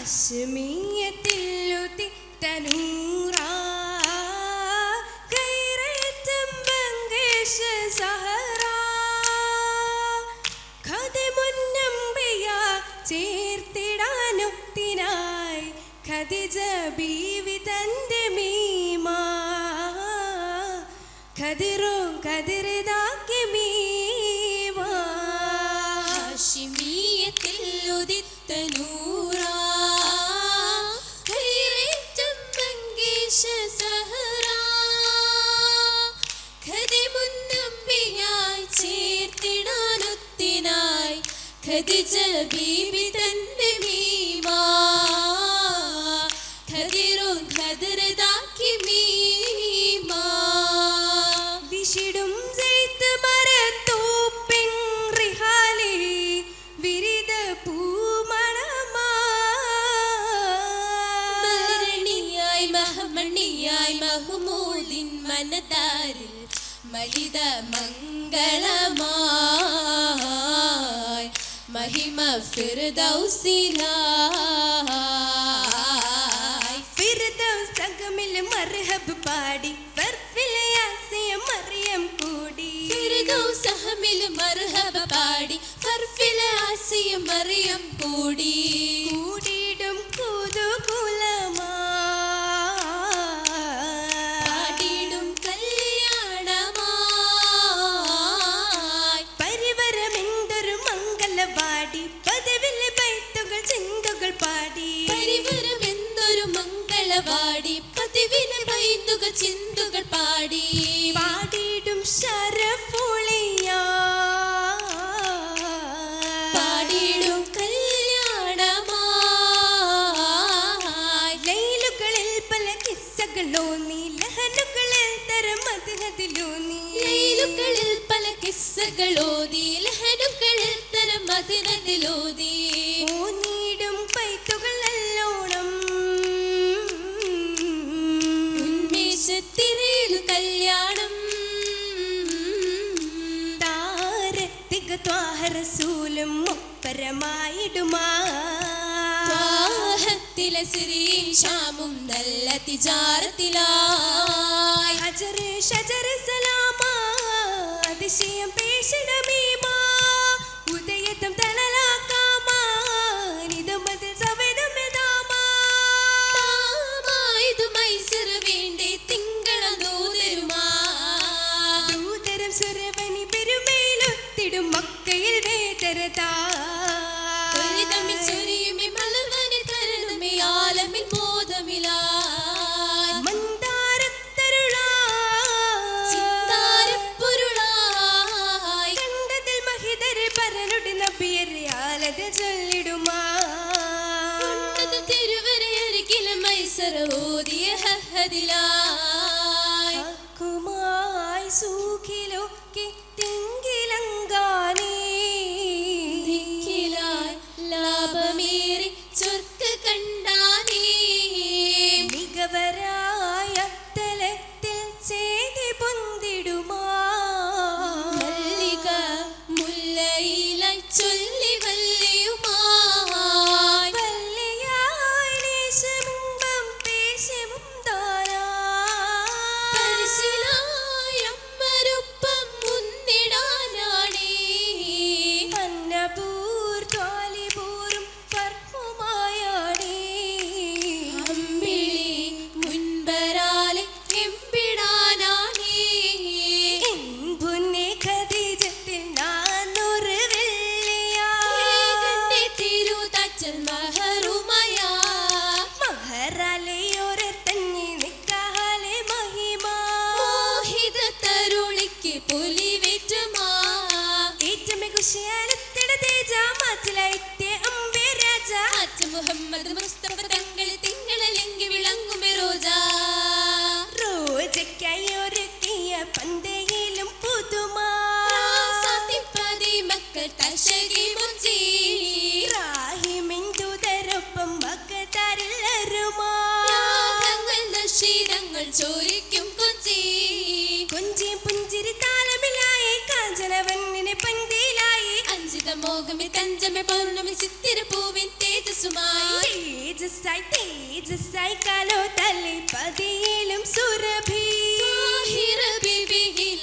ഹശ്മീയത്തില്ലുതി Tanura കൈറേറ്റം ബംഗേഷ Zahra. ഖതിമുന്നമ്പിയ ചേർത്തിടാനൊത്തിനായി ഖതിജ ബീവി തന്റെ മീമാ. ഖതിറും ഖതിരിതാക്കി me ഹബീബി തന്റെ മീവാ ഖദിറും ഖദറദാക്കി മീമാ വിഷിടും ജയ്ത്ത് മരത്തോപ്പിൻ റിഹാലേ വിരിത പൂമണമാരണിയായി മഹമണിയായി മഹമൂദിൻ മനതാരിൽ മലിത മംഗളമാ மகிம ஃபிர்தௌசிலா. ஃபிர்தௌஸ் சகமில் மர்ஹப் பாடி பர்ஃபில் யாசிய மரியம் கூடி. ஃபிர்தௌஸ் சகமில் மர்ஹப் பாடி பர்ஃபில் யாசிய மரியம் கூடி. ലൈലുകളിൽ പല കിസ്സകളോതി ലഹനുകളിൽ തരം മധുരതിലോതി ഊന്നിടും പൈത്തുകൾ നല്ലോണം. കല്യാണം. താരത്തിക ത്വാഹ റസൂലും ദാഹത്തിലെ ശ്രീശാമും നല്ല തിജാറത്തിലായ് ഹജറ് ഷജറ് സലാമാ. അതിശയം പേശിടമേ The dilaa ഭോഗമി തഞ്ചമി പൗർണമി ചിത്തിര പൂവിൻ തേജസ്സുമായി. തേജസ്സായി തേജസ്സായി കാലോ തലേ പതിയേലും സുരഭി. ബിബിയിൽ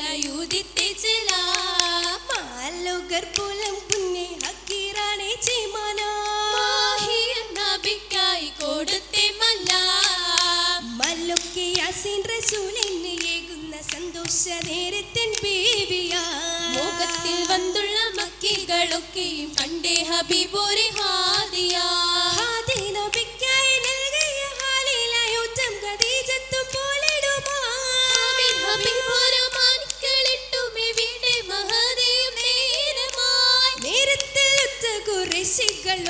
മക്കളൊക്കെയും കണ്ടേ ഹബീബോരെ ഹാദിയ.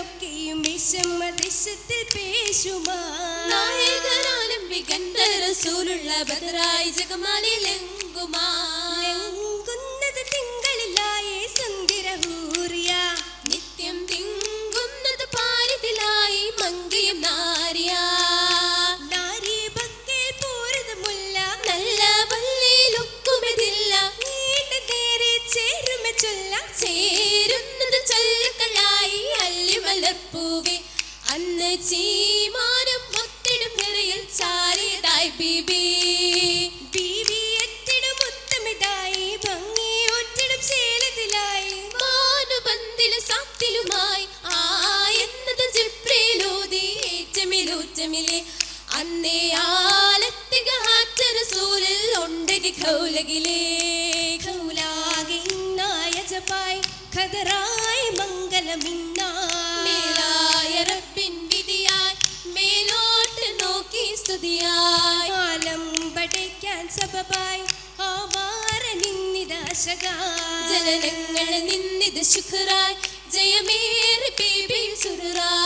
ൊക്കെയും വിഷമ ദൃശ്യത്തിൽ പേശുമാനായകനാലും വികന്ധ റസൂലുള്ള ബദറായി ജഗമാലിലെങ്കുമാ ജനനങ്ങൾ നിന്നിത് ശുഖറായി ജയമേറി ബി സുറായി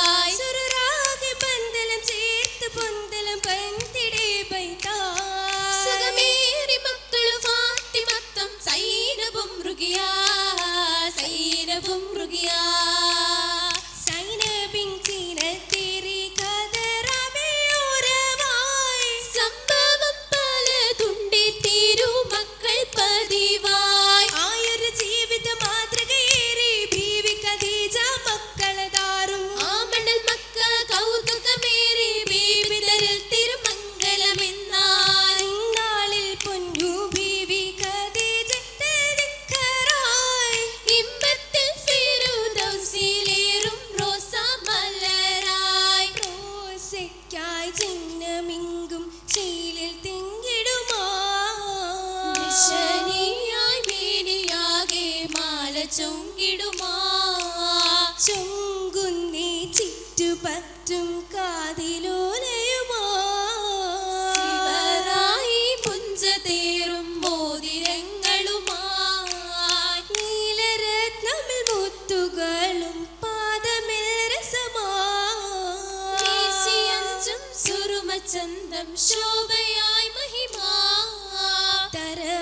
ശനിയാ മേനിയാകെ മാല ചൊങ്കിടുമാ. ചൊങ്കി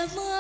mưa